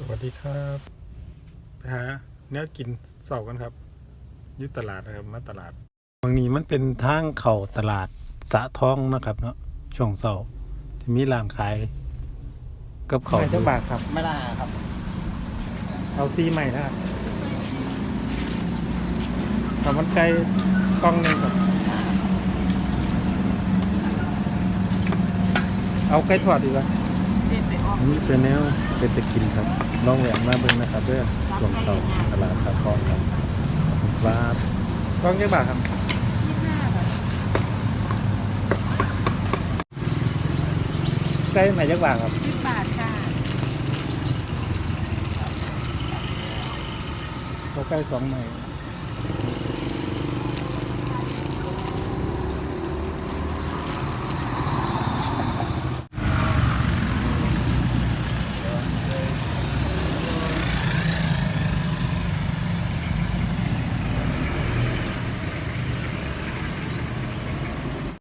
สวัสดีครับ ไปหาเนื้อกินเสาร์กันครับอยุตลาดนะครับมาตลาดตรงนี้มันเป็นทางเข้าตลาดสะท้องนะครับเนาะช่วงเสาร์จะมีร้านขาย กับเขาวไข่เจ้าบาทครับ ไม่ได้ครับ เอาซีใหม่นะครับทำมันไก่กล้องหนึงครับ เอาไก่ทอดดีกว่า อันนี้เป็นแนวเป็นตะกินครับลองแหวกมาเบิ่งนะครับเด้อช่วงเสาร์ตลาดสะท้องครับขอบคุณครับกล้องเจ้าบาทครับไก่ใหม่เจ้าบาทครับสิบบาทค่ะเอาไก่สองใหม่เ